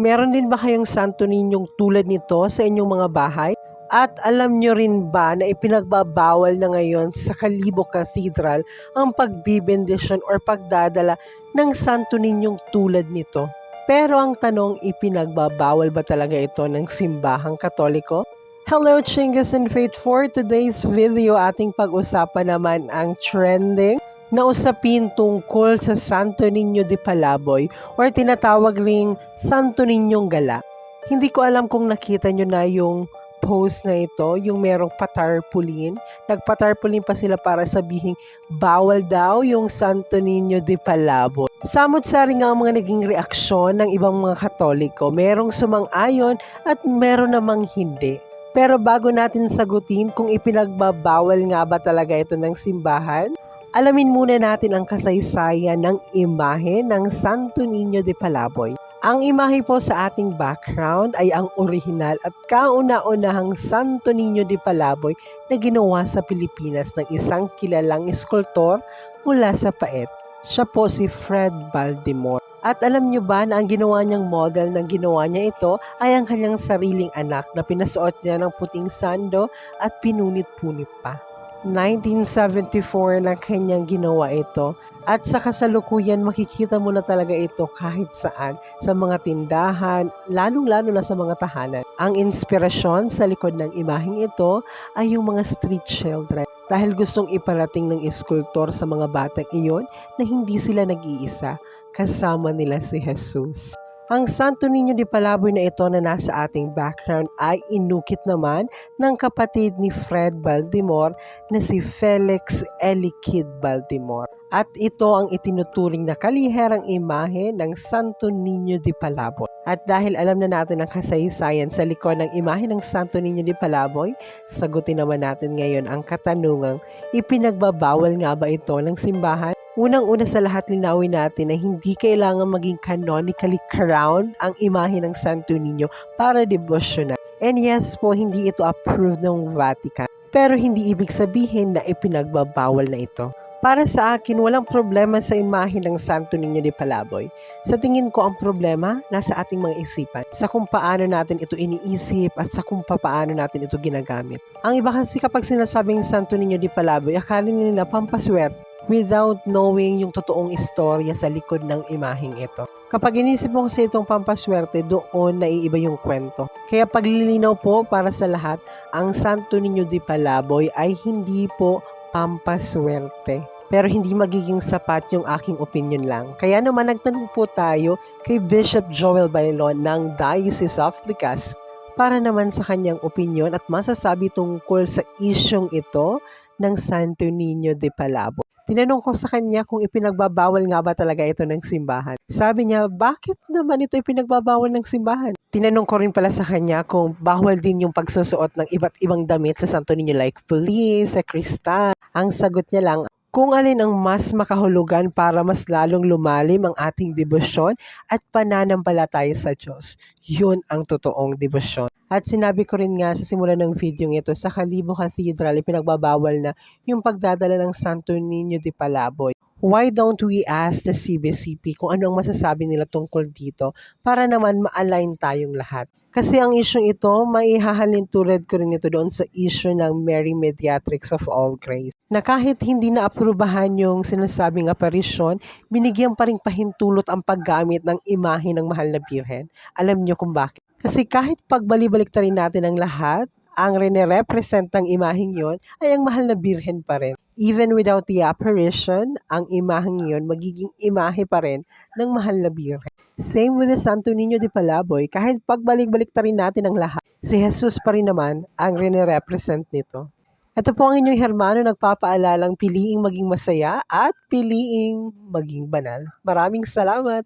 Meron din ba kayong Santo Ninyong tulad nito sa inyong mga bahay? At alam nyo rin ba na ipinagbabawal na ngayon sa Kalibo Cathedral ang pagbibendisyon or pagdadala ng Santo Ninyong tulad nito? Pero ang tanong, ipinagbabawal ba talaga ito ng simbahang katoliko? Hello, Chingus and Faith! For today's video, ating pag-usapan naman ang trending na usapin tungkol sa Santo Niño de Palaboy or tinatawag ring Santo Ninyong Gala. Hindi ko alam kung nakita nyo na yung post na ito, yung merong patarpulin. Nagpatarpulin pa sila para sabihing bawal daw yung Santo Niño de Palaboy. Samot-sari nga ang mga naging reaksyon ng ibang mga katoliko. Merong sumang-ayon at meron namang hindi. Pero bago natin sagutin kung ipinagbabawal nga ba talaga ito ng simbahan, alamin muna natin ang kasaysayan ng imahe ng Santo Niño de Palaboy. Ang imahe po sa ating background ay ang orihinal at kauna-unahang Santo Niño de Palaboy na ginawa sa Pilipinas ng isang kilalang eskultor mula sa Paet. Siya po si Fred Baltimore. At alam nyo ba na ang ginawa niyang model ng ginawa niya ito ay ang kanyang sariling anak na pinasuot niya ng puting sando at pinunit-punit pa. 1974 na kanyang ginawa ito at sa kasalukuyan makikita mo na talaga ito kahit saan sa mga tindahan, lalong-lalo na sa mga tahanan. Ang inspirasyon sa likod ng imaheng ito ay yung mga street children dahil gustong iparating ng eskultor sa mga batang iyon na hindi sila nag-iisa, kasama nila si Jesus. Ang Santo Niño de Palaboy na ito na nasa ating background ay inukit naman ng kapatid ni Fred Baltimore na si Felix Elikid Baltimore. At ito ang itinuturing na kaliherang imahe ng Santo Niño de Palaboy. At dahil alam na natin ang kasaysayan sa likod ng imahe ng Santo Niño de Palaboy, sagutin naman natin ngayon ang katanungang ipinagbabawal nga ba ito ng simbahan? Unang-una sa lahat linawin natin na hindi kailangan maging canonically crowned ang imahe ng Santo Niño para devotional. And yes po, hindi ito approved ng Vatican. Pero hindi ibig sabihin na ipinagbabawal na ito. Para sa akin, walang problema sa imahe ng Santo Niño de Palaboy. Sa tingin ko, ang problema nasa ating mga isipan, sa kung paano natin ito iniisip at sa kung paano natin ito ginagamit. Ang iba kasi kapag sinasabing Santo Niño de Palaboy, akala nila pampaswerte without knowing yung totoong istorya sa likod ng imaheng ito. Kapag inisip mo kasi itong pampaswerte, doon naiiba yung kwento. Kaya paglilinaw po para sa lahat, ang Santo Niño de Palaboy ay hindi po pampaswerte. Pero hindi magiging sapat yung aking opinion lang. Kaya naman nagtanong po tayo kay Bishop Joel Bailon ng Diocese of Legazpi para naman sa kanyang opinion at masasabi tungkol sa isyong ito ng Santo Niño de Palaboy. Tinanong ko sa kanya kung ipinagbabawal nga ba talaga ito ng simbahan. Sabi niya, bakit naman ito ipinagbabawal ng simbahan? Tinanong ko rin pala sa kanya kung bawal din yung pagsusuot ng iba't ibang damit sa Santo Niño like police, sa kristal. Ang sagot niya lang, kung alin ang mas makahulugan para mas lalong lumalim ang ating debosyon at pananampalataya sa Diyos. Yun ang totoong debosyon. At sinabi ko rin nga sa simula ng video ito, sa Kalibo Cathedral, ipinagbabawal na yung pagdadala ng Santo Niño de Palaboy. Why don't we ask the CBCP kung ano ang masasabi nila tungkol dito para naman ma-align tayong lahat? Kasi ang isyong ito, maihahalin tulad ko rin ito doon sa issue ng Mary Mediatrix of All Grace. Na kahit hindi na aprubahan yung sinasabing aparisyon, binigyan pa rin pahintulot ang paggamit ng imahe ng mahal na birhen. Alam niyo kung bakit? Kasi kahit pagbalibalik rin natin ang lahat, ang rene-represent ng imaheng yon ay ang mahal na birhen pa rin. Even without the apparition, ang imaheng yon magiging imahe pa rin ng mahal na birhen. Same with the Santo Niño de Palaboy, kahit pagbalik-balik rin natin ang lahat, si Jesus pa rin naman ang rene-represent nito. Ito po ang inyong hermano nagpapaalalang piliing maging masaya at piliing maging banal. Maraming salamat!